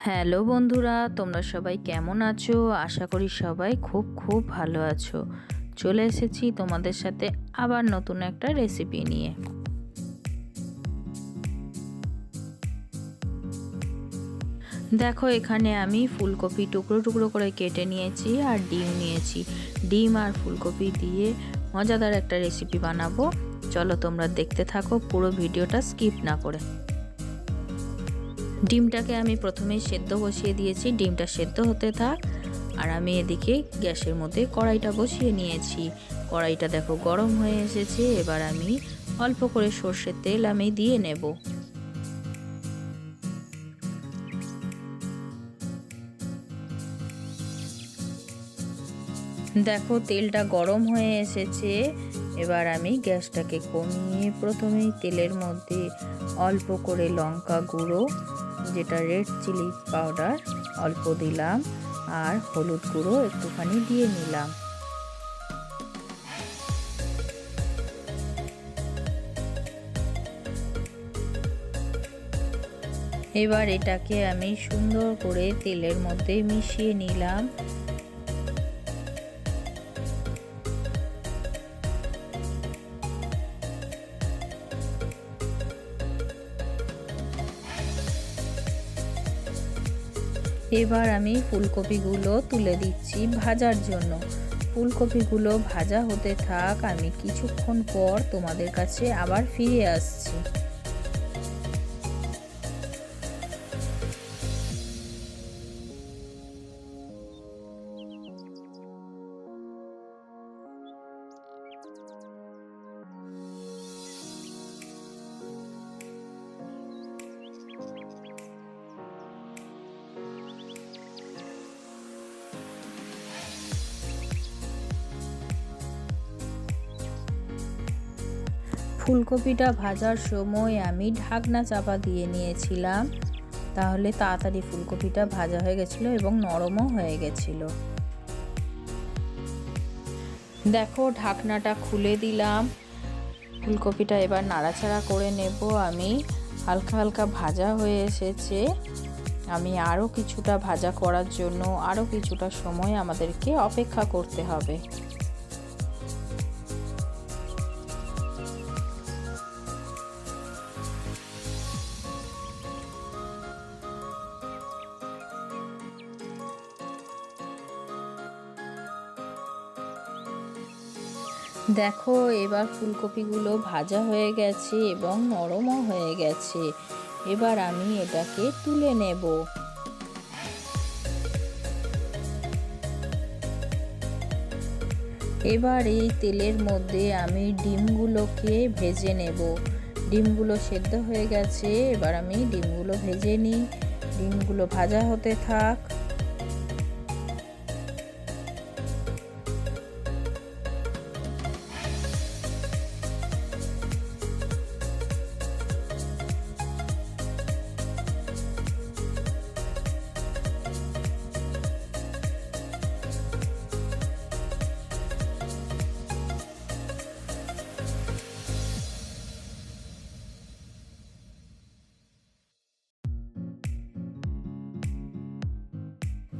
Hello বন্ধুরা, তোমরা সবাই কেমন আছো? আশা করি সবাই খুব খুব ভালো আছো। চলে এসেছি তোমাদের সাথে আবার নতুন একটা রেসিপি নিয়ে। দেখো, এখানে আমি ফুলকপি টুকরো টুকরো করে কেটে নিয়েছি আর ডিম নিয়েছি। ডিম আর ফুলকপি দিয়ে মজাদার একটা রেসিপি বানাবো। চলো তোমরা দেখতে থাকো, পুরো ভিডিওটা স্কিপ না করে। ডিমটাকে আমি প্রথমেই সেদ্ধ বসিয়ে দিয়েছি, ডিমটা সেদ্ধ হতে থাক। আর আমি এদিকে গ্যাসের মধ্যে কড়াইটা বসিয়ে নিয়েছি। কড়াইটা দেখো গরম হয়ে এসেছে, এবার আমি অল্প করে সর্ষের তেল আমি দিয়ে নেব। দেখো তেলটা গরম হয়ে এসেছে, এবার আমি গ্যাসটাকে কমিয়ে প্রথমেই তেলের মধ্যে অল্প করে লঙ্কা গুঁড়ো যেটা রেড চিলি পাউডার, অল্প দিলাম আর হলুদ গুঁড়ো একটুখানি দিয়ে নিলাম। এবার এটাকে আমি সুন্দর করে তেলের মধ্যে মিশিয়ে নিলাম। এবার আমি ফুলকপিগুলো তুলে দিচ্ছি ভাজার জন্য। ফুলকপিগুলো ভাজা হতে থাক, আমি কিছুক্ষণ পর তোমাদের কাছে আবার ফিরে আসছি। ফুলকপিটা ভাজার সময় আমি ঢাকনা চাপা দিয়ে নিয়েছিলাম। তাহলে তাড়াতাড়ি ফুলকপিটা ভাজা হয়ে গেছিল এবং নরমও হয়ে গেছিল। দেখো, ঢাকনাটা খুলে দিলাম। ফুলকপিটা এবার নাড়াচাড়া করে নেব আমি। হালকা হালকা ভাজা হয়ে এসেছে। আমি আরও কিছুটা ভাজা করার জন্য আরও কিছুটা সময় আমাদেরকে অপেক্ষা করতে হবে। দেখো, এবার ফুলকপিগুলো ভাজা হয়ে গেছে এবং নরমও হয়ে গেছে। এবার আমি এটাকে তুলে নেব। এবার এই তেলের মধ্যে আমি ডিমগুলোকে ভেজে নেব। ডিমগুলো সেদ্ধ হয়ে গেছে, এবার আমি ডিমগুলো ভেজে নিই। ডিমগুলো ভাজা হতে থাক।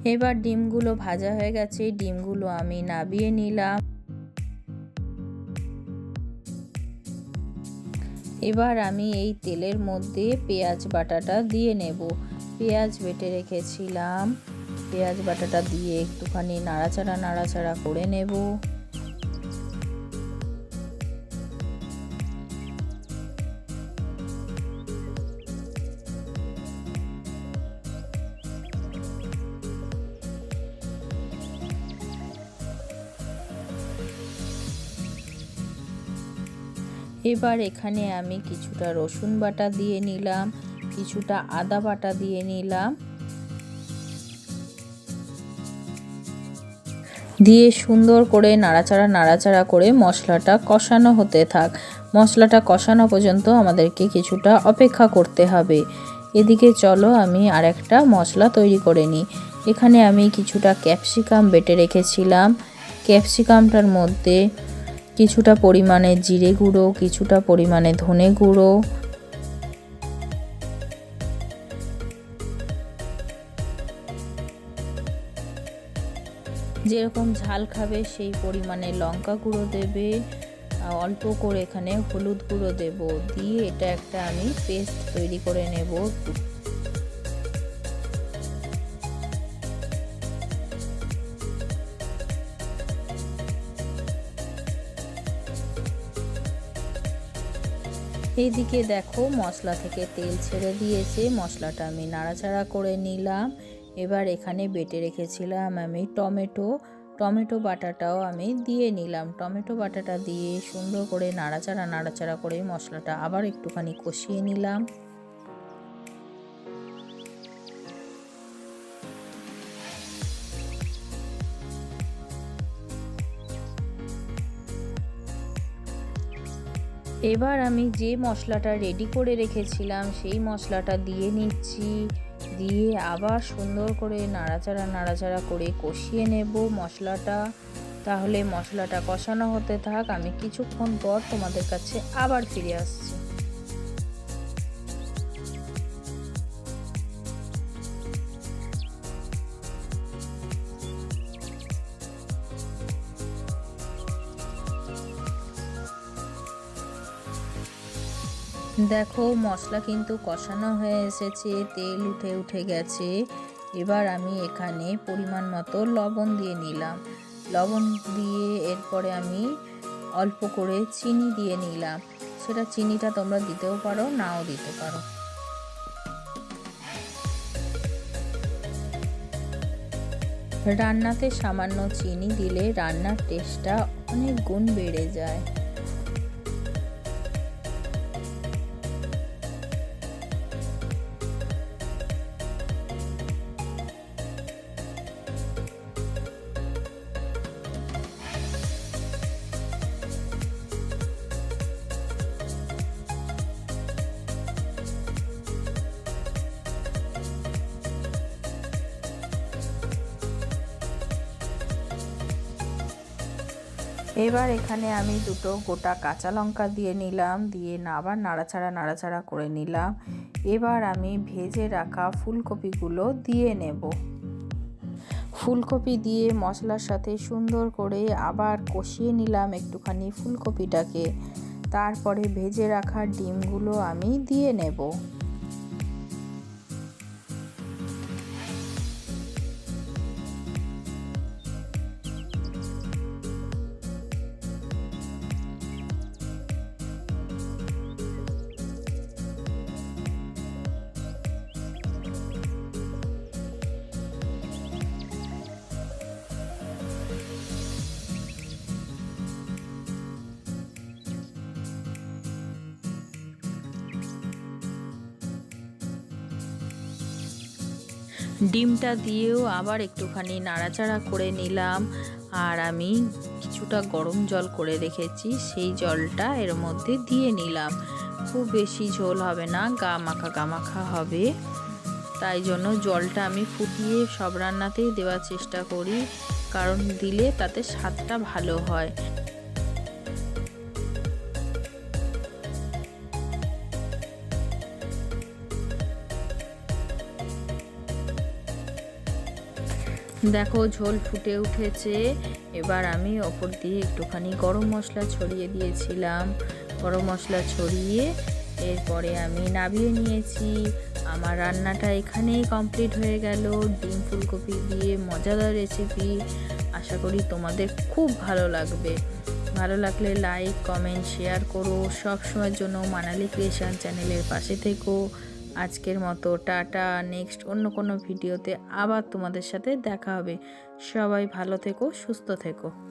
এবার ডিমগুলো ভাজা হয়ে গেছে ডিমগুলো আমি নাবিয়ে নিলাম। এবার আমি এই তেলের মধ্যে পেঁয়াজ বাটাটা দিয়ে নেব। পেঁয়াজ বেটে রেখেছিলাম। পেঁয়াজ বাটাটা দিয়ে একটুখানি নাড়াচাড়া নাড়াচাড়া করে নেব। এবার এখানে আমি কিছুটা রসুন বাটা দিয়ে নিলাম, কিছুটা আদা বাটা দিয়ে নিলাম। দিয়ে সুন্দর করে নাড়াচাড়া নাড়াচাড়া করে মশলাটা কষানো হতে থাক। মশলাটা কষানো পর্যন্ত আমাদেরকে কিছুটা অপেক্ষা করতে হবে। এদিকে চলো আমি আরেকটা মশলা তৈরি করে নিই। এখানে আমি কিছুটা ক্যাপসিকাম বেটে রেখেছিলাম। ক্যাপসিকামটার মধ্যে কিছুটা পরিমাণে জিরে গুঁড়ো, কিছুটা পরিমাণে ধনে গুঁড়ো। যেরকম ঝাল খাবে সেই পরিমাণে লঙ্কা গুঁড়ো দেবে। অল্প করে এখানে হলুদ গুঁড়ো দেব। দিয়ে এটা একটা আমি পেস্ট তৈরি করে নেব। এইদিকে দেখো মশলা থেকে তেল ছেড়ে দিয়েছে, মশলাটা আমি নাড়াচাড়া করে নিলাম। এবার এখানে বেটে রেখেছিলাম আমি টমেটো। টমেটো বাটাটাও আমি দিয়ে নিলাম। টমেটো বাটাটা দিয়ে সুন্দর করে নাড়াচাড়া নাড়াচাড়া করে মশলাটা আবার একটুখানি কষিয়ে নিলাম। এবার আমি যে মশলাটা রেডি করে রেখেছিলাম, সেই মশলাটা দিয়ে নিচ্ছি। দিয়ে আবার সুন্দর করে নাড়াচাড়া নাড়াচাড়া করে কষিয়ে নেব মশলাটা। তাহলে মশলাটা কষানো হতে থাক। আমি কিছুক্ষণ পর তোমাদের কাছে আবার ফিরে আসছি। দেখো, মশলা কিন্তু কষানো হয়ে এসেছে, তেল উঠে উঠে গেছে। এবার আমি এখানে পরিমাণ মতো লবণ দিয়ে নিলাম। লবণ দিয়ে এরপরে আমি অল্প করে চিনি দিয়ে নিলাম। সেটা চিনিটা তোমরা দিতেও পারো, নাও দিতে পারো। রান্নাতে সামান্য চিনি দিলে রান্নার টেস্টটা অনেক গুণ বেড়ে যায়। এবার এখানে আমি দুটো গোটা কাঁচা লঙ্কা দিয়ে নিলাম, দিয়ে আবার নাড়াচাড়া নাড়াচাড়া করে নিলাম। এবার আমি ভেজে রাখা ফুলকপিগুলো দিয়ে নেব। ফুলকপি দিয়ে মশলার সাথে সুন্দর করে আবার কষিয়ে নিলাম একটুখানি ফুলকপিটাকে। তারপরে ভেজে রাখা ডিমগুলো আমি দিয়ে নেব। ডিমটা দিয়েও আবার একটুখানি নাড়াচাড়া করে নিলাম। আর আমি কিছুটা গরম জল করে রেখেছি, সেই জলটা এর মধ্যে দিয়ে নিলাম। খুব বেশি ঝোল হবে না, গা মাখা গা মাখা হবে। তাই জন্য জলটা আমি ফুটিয়ে সব রান্নাতেই দেওয়ার চেষ্টা করি, কারণ দিলে তাতে স্বাদটা ভালো হয়। দেখো, ঝোল ফুটে উঠেছে। এবার আমি ওপর দিয়ে একটুখানি গরম মশলা ছড়িয়ে দিয়েছিলাম। গরম মশলা ছড়িয়ে এরপরে আমি নাবিয়ে নিয়েছি। আমার রান্নাটা এখানেই কমপ্লিট হয়ে গেল। ডিম ফুলকপি দিয়ে মজাদার রেসিপি আশা করি তোমাদের খুব ভালো লাগবে। ভালো লাগলে লাইক কমেন্ট শেয়ার করো। সব সময়ের জন্য মানালি ক্রিয়েশন চ্যানেলের পাশে থেকো। আজকের মতো, টাটা, নেক্সট অন্য কোনো ভিডিওতে আবার তোমাদের সাথে দেখা হবে। সবাই ভালো থেকো, সুস্থ থেকো।